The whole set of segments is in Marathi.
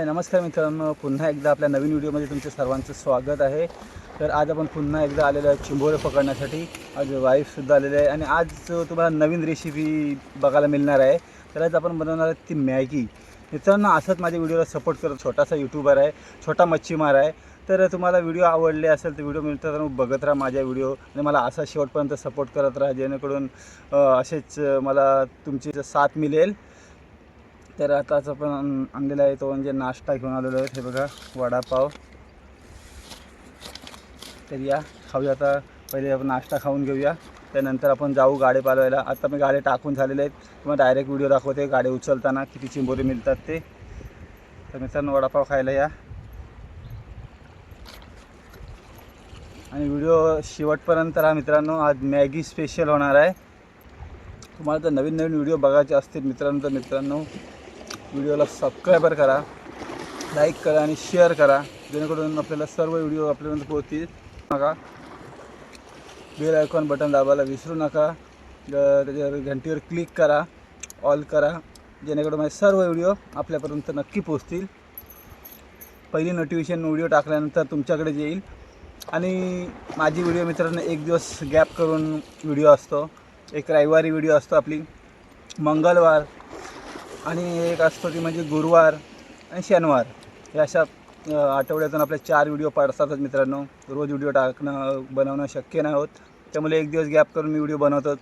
हाय नमस्कार मित्रांनो पुन्हा एकदा आपल्या नवीन व्हिडिओमध्ये तुमचं सर्वांचं स्वागत आहे. तर आज आपण पुन्हा एकदा आलेलो आहे चिंबोरे पकडण्यासाठी. आज वाईफसुद्धा आलेले आहे आणि आज तुम्हाला नवीन रेसिपी बघायला मिळणार आहे. तर आज आपण बनवणार आहे ती मॅगी. मित्रांनो असंच माझ्या व्हिडिओला सपोर्ट करत छोटासा यूट्यूबर आहे छोटा मच्छीमार आहे. तर तुम्हाला व्हिडिओ आवडले असेल तर व्हिडिओ मिळतात बघत राहा माझ्या व्हिडिओ. आणि मला असा शेवटपर्यंत सपोर्ट करत राहा जेणेकरून असेच मला तुमची साथ मिळेल. तर आताचं पण आणलेला आहे तो म्हणजे नाश्ता घेऊन आलेलो आहे. हे बघा वडापाव. तर या खाऊया आता. पहिले आपण नाश्ता खाऊन घेऊया. त्यानंतर आपण जाऊ गाडी पालवायला. आता मी गाडी टाकून झालेले आहेत. तुम्हाला डायरेक्ट व्हिडिओ दाखवते गाडी उचलताना किती चिंबोरे मिळतात ते. तर मित्रांनो वडापाव खायला या. आणि व्हिडिओ शेवटपर्यंत राहा मित्रांनो. आज मॅगी स्पेशल होणार आहे. तुम्हाला जर नवीन नवीन व्हिडिओ बघायचे असतील मित्रांनो तर मित्रांनो व्हिडिओला सबस्क्रायबर करा लाईक करा आणि शेअर करा. जेणेकरून आपल्याला सर्व व्हिडिओ आपल्यापर्यंत पोहोचतील. नका. बेल आयकॉन बटन दाबायला विसरू नका. त्याच्यावर घंटीवर क्लिक करा ऑल करा. जेणेकरून माझे सर्व व्हिडिओ आपल्यापर्यंत नक्की पोहोचतील. पहिली नोटिफिकेशन व्हिडिओ टाकल्यानंतर तुमच्याकडे येईल. आणि माझी व्हिडिओ मित्रांनो एक दिवस गॅप करून व्हिडिओ असतो. एक रविवारी व्हिडिओ असतो आपली. मंगळवार. आणि एक असतो ती म्हणजे गुरुवार आणि शनिवार. या अशा आठवड्यातून आपले चार व्हिडिओ पाडतातच मित्रांनो. रोज व्हिडिओ टाकणं बनवणं शक्य नाही होत. त्यामुळे एक दिवस गॅप करून मी व्हिडिओ बनवतो.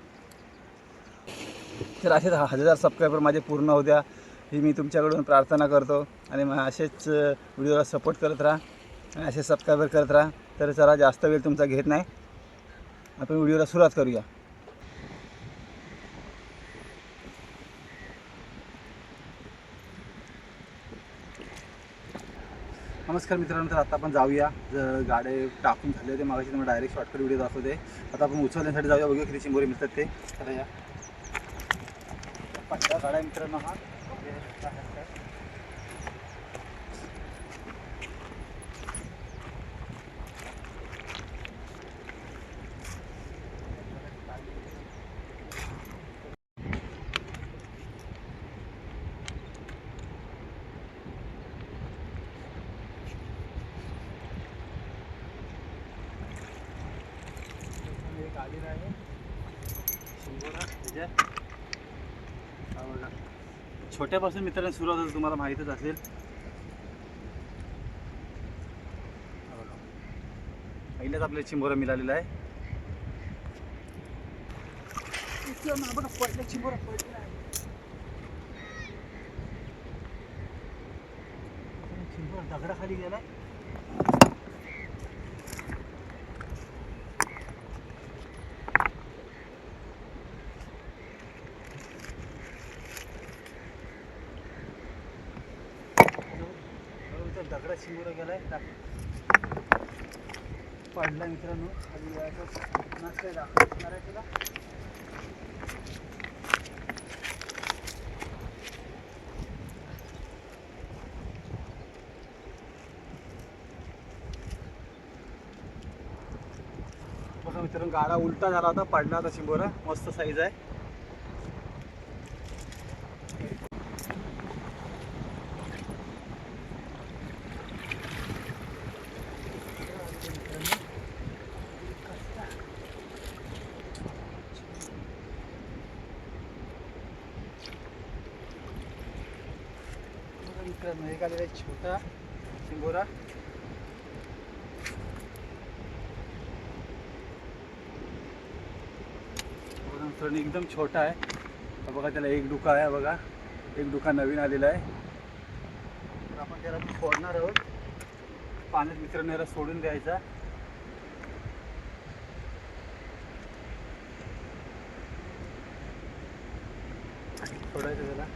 तर असेच हा- हजार सबस्क्रायबर माझे पूर्ण होऊ द्या ही मी तुमच्याकडून प्रार्थना करतो. आणि मग असेच व्हिडिओला सपोर्ट करत राहा. आणि असे सबस्क्रायबर करत राहा. तर जरा जास्त वेळ तुमचा घेत नाही. आपण व्हिडिओला सुरुवात करूया. नमस्कार मित्रांनो तर आता आपण जाऊया. जर गाडी टाकून झाले होते मागाशी तुम्हाला डायरेक्ट शॉर्टकट व्हिडिओ दाखवते. आता आपण उचलण्यासाठी जाऊया बघूया किती चिंबोरी मिळतात ते. चला या. पहिला गाड्या मित्रांनो हा एक आलेला आहे शिंगोरा त्याच्यात छोट्यापासून मित्रांनो सुरुवात होते, तुम्हाला माहीतच असेल. पहिल्याच आपल्याला चिंबोरा मिळालेला आहे. इथं चिंबोरा आहे चिंबोरा दगडाखाली गेलाय. बरोबर दगडा गेलाय पडला मित्रांनो. खाली असं दाखवणार आहे तुला मित्रांनो गाडा उलटा झाला होता पडला होता शिंबोरा मस्त साईज आहे. बघा एक आलेला आहे छोटा शिंगोरा. थोडं एकदम छोटा आहे. बघा त्याला एक डुका आहे बघा. एक डुका नवीन आलेला आहे. तर आपण त्याला सोडणार आहोत. पाण्यात मित्रांनो याला सोडून द्यायचा. सोडायचं त्याला.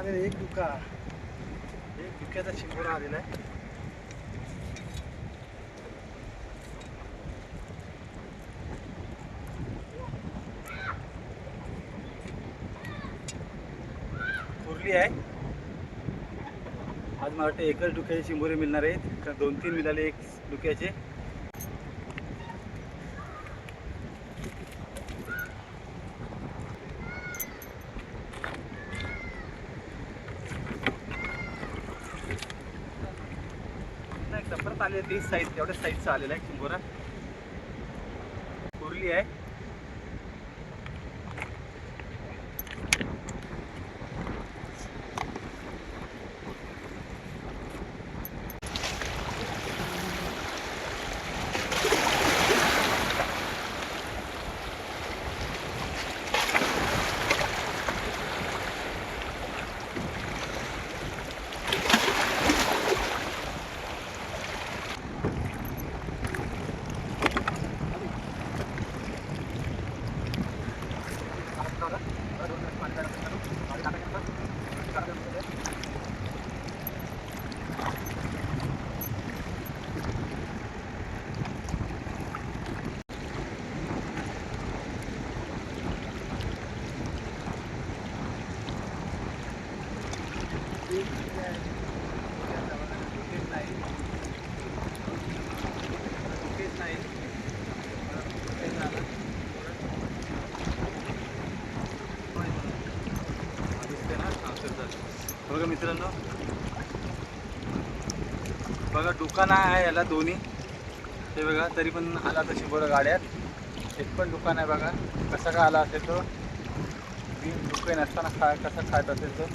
आलेला एक दुका एक डुक्याचा शिंगोरा आलेला आहे. कुर्ली आहे. आज मला वाटतं एकच डुक्याचे शिंबोरे मिळणार आहेत. कारण दोन तीन मिळाले एक डुक्याचे नाही परत साईज तेवढ्या साईजचा आलेला आहे शिंबोरा कुरली आहे बघा मित्रांनो बघा दुकान आहे याला दोन्ही. ते बघा तरी पण आला तशी बरं गाड्यात. एक पण दुकान आहे बघा. कसा का आला असेल तो? मी दुकान नसताना खा कसा खात असेल तो?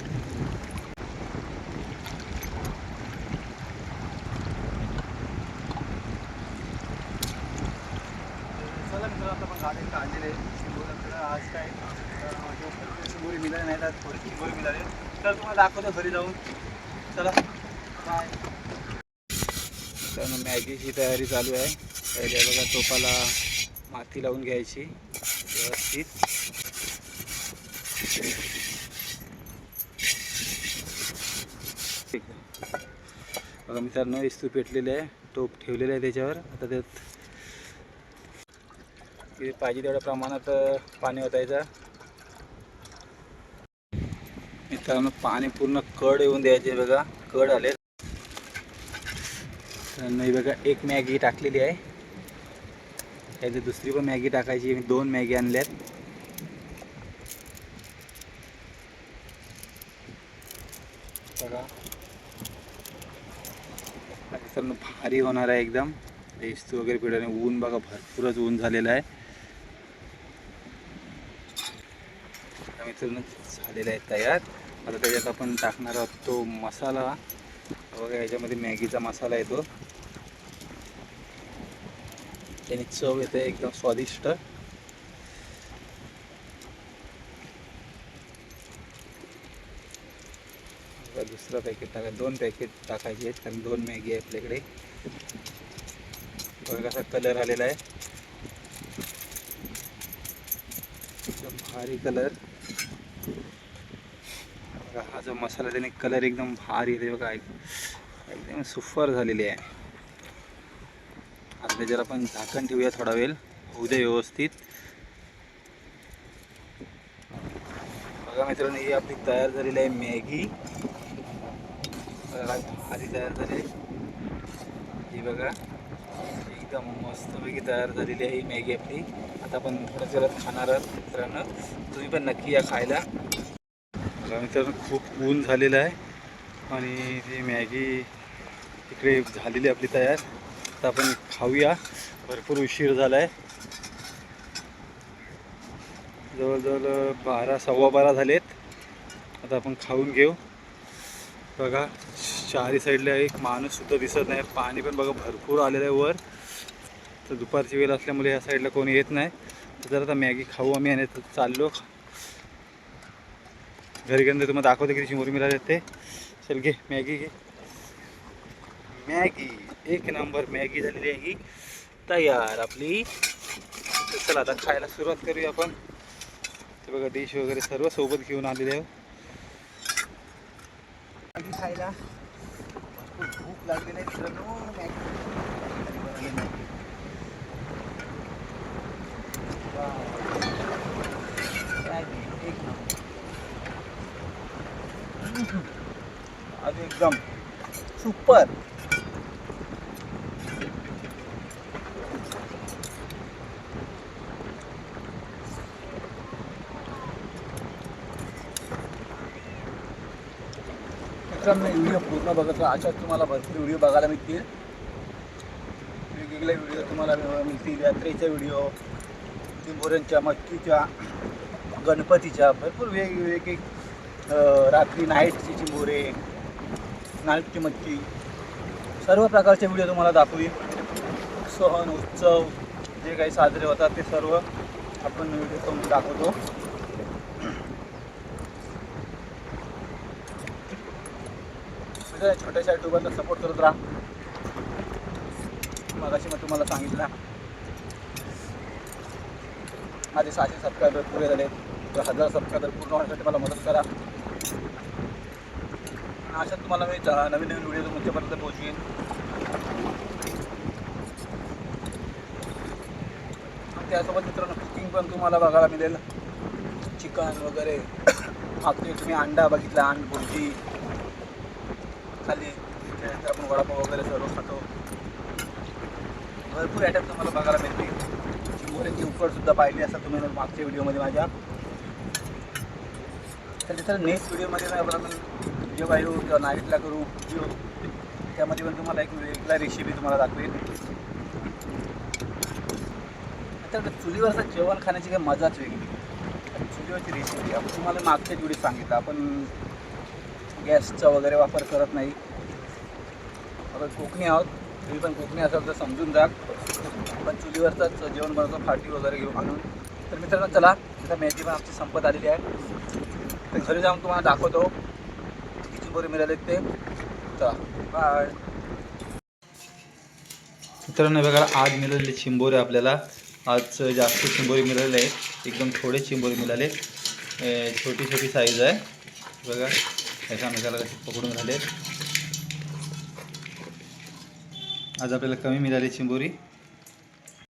चला मित्रांनो आता आपण गाडी काढलेले शिंगोऱ्याकडे आज काय? शिंगोरी मिळाले नाही तर थोडी शिंगोरी मिळाले. तर तुम्हाला दाखवतो घरी जाऊन. चला. बाय कारण मॅगीची तयारी चालू आहे. पहिले बघा टोपाला माती लावून घ्यायची. व्यवस्थित. बघा मित्रांनो इस्तू पेटलेले आहे. टोप ठेवलेले आहे त्याच्यावर. आता त्यात पाहिजे तेवढ्या प्रमाणात पाणी पाणी ओतायचं. मित्रांनो पाणी पूर्ण कड येऊन द्यायचे बघा. कड आले नाही बघा एक मॅगी टाकलेली आहे. त्याची दुसरी पण मॅगी टाकायची मी दोन मॅगी आणल्यात. बघा. तर भारी होणार आहे एकदम. रेस्तू वगैरे पिढाने ऊन बघा भरपूरच ऊन झालेलं आहे. मित्रांनो झालेला आहे तयार. आता त्याच्यात आपण टाकणार आहोत तो मसाला. बघा याच्यामध्ये मॅगीचा मसाला येतो. त्याने चव येते एकदम स्वादिष्ट दुसरं पॅकेट टाका. दोन पॅकेट टाकायचे आहेत कारण दोन मॅगी आहे आपल्याकडे. बघा कसा कलर आलेला आहे. एकदम भारी कलर बघा हा जो मसाला त्याने कलर एकदम भारी येते. बघा एकदम सुपर झालेली आहे. त्याच्यावर आपण झाकण ठेवूया थोडा वेळ. होऊ दे व्यवस्थित. बघा मित्रांनो ही आपली तयार झालेली आहे मॅगी. आधी तयार झाली ही बघा एकदम मस्तपैकी तयार झालेली आहे ही मॅगी आपली. आता आपण थोड्याच वेळात खाणार आहोत मित्रांनो. तुम्ही पण नक्की या खायला. बघा मित्रांनो खूप ऊन झालेलं आहे. आणि ती मॅगी इकडे झालेली आपली तयार. आता आपण खाऊया. भरपूर उशीर झाला आहे जवळजवळ बारा सव्वा बारा झालेत. आता आपण खाऊन घेऊ. बघा चारी साईडला एक माणूससुद्धा दिसत नाही. पाणी पण बघा भरपूर आलेलं आहे वर. तर दुपारची वेळ असल्यामुळे या साईडला कोणी येत नाही. तर जर आता मॅगी खाऊ आम्ही आणि चाललो. घरी गेल्यानंतर तुम्हाला दाखवते किती शिमोरी मिळाले ते चल घे मॅगी घे. मॅगी, एक नंबर मॅगी झालेली आहे ही तयार आपली। तर चला आता खायला सुरुवात करूया आपण. ते बघा, डिश वगैरे सर्व सोबत घेऊन आलेले आहे. खायला. भरपूर भूक लागलेली आहे एक नंबर. हम्म. एकदम. सुपर. मित्रांनो व्हिडिओ पूर्ण बघत राहा. अशाच तुम्हाला भरपूर व्हिडिओ बघायला मिळतील. वेगवेगळे व्हिडिओ तुम्हाला मिळतील. यात्रेच्या व्हिडिओ चिंबोऱ्यांच्या मटकीच्या गणपतीच्या भरपूर वेगवेगळे रात्री नाईटची चिंबोरे नाईटची मटकी सर्व प्रकारचे व्हिडिओ तुम्हाला दाखवी सण उत्सव जे काही साजरे होतात ते सर्व आपण व्हिडिओ करून दाखवतो. म्हणजे छोट्याशा युट्यूबरला सपोर्ट करत राहा. मगाशी मग तुम्हाला सांगितलं माझे सहाशे सबस्क्रायबर पुरे झाले. तर हजार सबस्क्रायबर पूर्ण होण्यासाठी मला मदत करा. आणि अशात तुम्हाला मी जा- नवीन नवीन व्हिडिओ तुमच्यापर्यंत पोहोचवीन. त्यासोबत मित्रांनो कुकिंग पण तुम्हाला बघायला मिळेल. चिकन वगैरे. मागचे तुम्ही अंडा बघितला अंड भुर्जी खाली. त्यानंतर आपण वडापाव वगैरे सर्व खातो. भरपूर आयटम तुम्हाला बघायला मिळतील. चिमोऱ्याची उकडसुद्धा पाहिली असं तुम्ही मागच्या व्हिडिओमध्ये माझ्या. तर तिथं नेक्स्ट व्हिडिओमध्ये ना आपण व्हिडिओ पाहिजे किंवा नाईटला करू व्हिडिओ त्यामध्ये पण तुम्हाला एक वेगळा रेसिपी तुम्हाला दाखवेल तर चुलीवरचं जेवण खाण्याची काही मजाच वेगळी. चुलीवरची रेसिपी आपण तुम्हाला मागच्याच व्हिडिओ सांगितलं. आपण गॅसचा वगैरे वापर करत नाही. आपण कोकणी आहोत. तुम्ही पण कोकणी असाल तर समजून जा. पण चुलीवरचाच जेवण बनवतो फाटी वगैरे घेऊन आणून. तर मित्रांनो चला. आता मॅगी पण आमची संपत आलेली आहे. तर घरी जाऊन तुम्हाला दाखवतो. किती बोरे मिळाले ते. चला. बाय मित्रांनो बघा आज मिळालेले चिंबोरे आपल्याला. आज जास्त चिंबोरी मिळालेले आहे एकदम थोडे चिंबोरी मिळाले छोटी छोटी साईज आहे. बघा. एकामेकाला कसे पकडून झाले आज आपल्याला कमी मिळाली चिंबोरी.